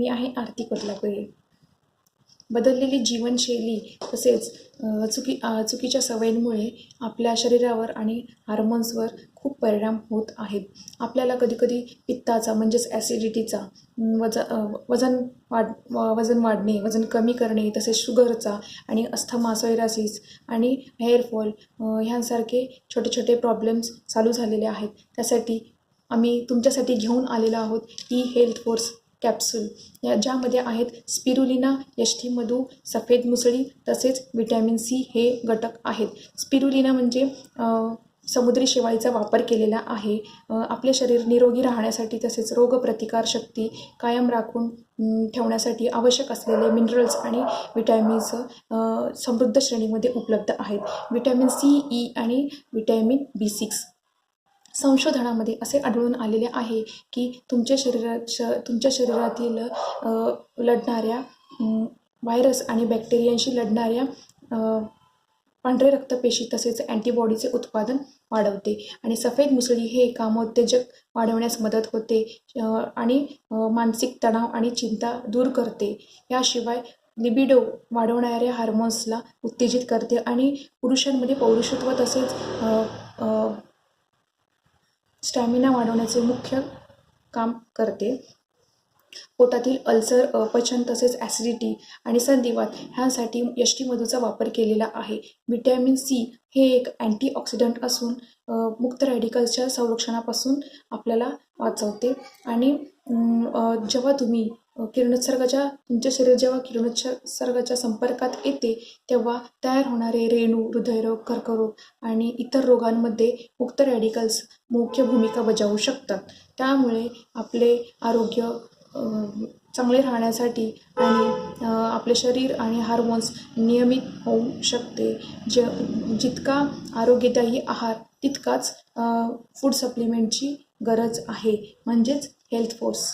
मी आहे आरती कोल्हापुरे बदललेली जीवनशैली तसेच चुकी चुकीच्या सवयींमुळे आपल्या शरीरावर आणि हार्मोन्सवर खूप परिणाम होत आहेत. आपल्याला कधीकधी पित्ताचा म्हणजेच ॲसिडिटीचा वज वजन वाढ वजन वाढणे वजन कमी करणे तसेच शुगरचा आणि अस्थमा सोयरासिस आणि हेअरफॉल ह्यांसारखे छोटे छोटे प्रॉब्लेम्स चालू झालेले आहेत. त्यासाठी आम्ही तुमच्यासाठी घेऊन आलेलो आहोत ई हेल्थ फोर्स. कॅप्सूल या ज्यामध्ये आहेत स्पिरुलिना यष्टीमधू सफेद मुसळी तसेच विटॅमिन सी हे घटक आहेत. स्पिरुलिना म्हणजे समुद्री शेवाळीचा वापर केलेला आहे. आपले शरीर निरोगी राहण्यासाठी तसेच रोगप्रतिकारशक्ती कायम राखून ठेवण्यासाठी आवश्यक असलेले मिनरल्स आणि विटॅमिन्स समृद्ध श्रेणीमध्ये उपलब्ध आहेत. विटॅमिन सी ई आणि विटॅमिन बी सिक्स संशोधनामध्ये असे आढळून आलेले आहे की तुमच्या शरीरात श तुमच्या शरीरातील लढणाऱ्या व्हायरस आणि बॅक्टेरियांशी लढणाऱ्या पांढरे रक्तपेशी तसेच अँटीबॉडीचे उत्पादन वाढवते. आणि सफेद मुसळी हे कामोत्तेजक वाढवण्यास मदत होते आणि मानसिक तणाव आणि चिंता दूर करते. याशिवाय लिबिडो वाढवणाऱ्या हार्मोन्सला उत्तेजित करते आणि पुरुषांमध्ये पौरुषत्व तसेच स्टॅमिना वाढवण्याचे मुख्य काम करते. पोटातील अल्सर अपचन तसेच ॲसिडिटी आणि संधिवात ह्यासाठी यष्टीमधूचा वापर केलेला आहे. व्हिटॅमिन सी हे एक अँटीऑक्सिडंट असून मुक्त रॅडिकल्सच्या संरक्षणापासून आपल्याला वाचवते. आणि जेव्हा तुम्ही किरणोत्सर्गाच्या तुमच्या शरीर जेव्हा किरणोत्सर्गाच्या संपर्कात येते तेव्हा तयार होणारे रेणू हृदयरोग कर्करोग आणि इतर रोगांमध्ये मुक्त रॅडिकल्स मुख्य भूमिका बजावू शकतात. त्यामुळे आपले आरोग्य चांगले राहण्यासाठी आणि आपले शरीर आणि हार्मोन्स नियमित होऊ शकते. ज जितका आरोग्यदायी आहार तितकाच फूड सप्लिमेंटची गरज आहे. म्हणजेच हेल्थ फोर्स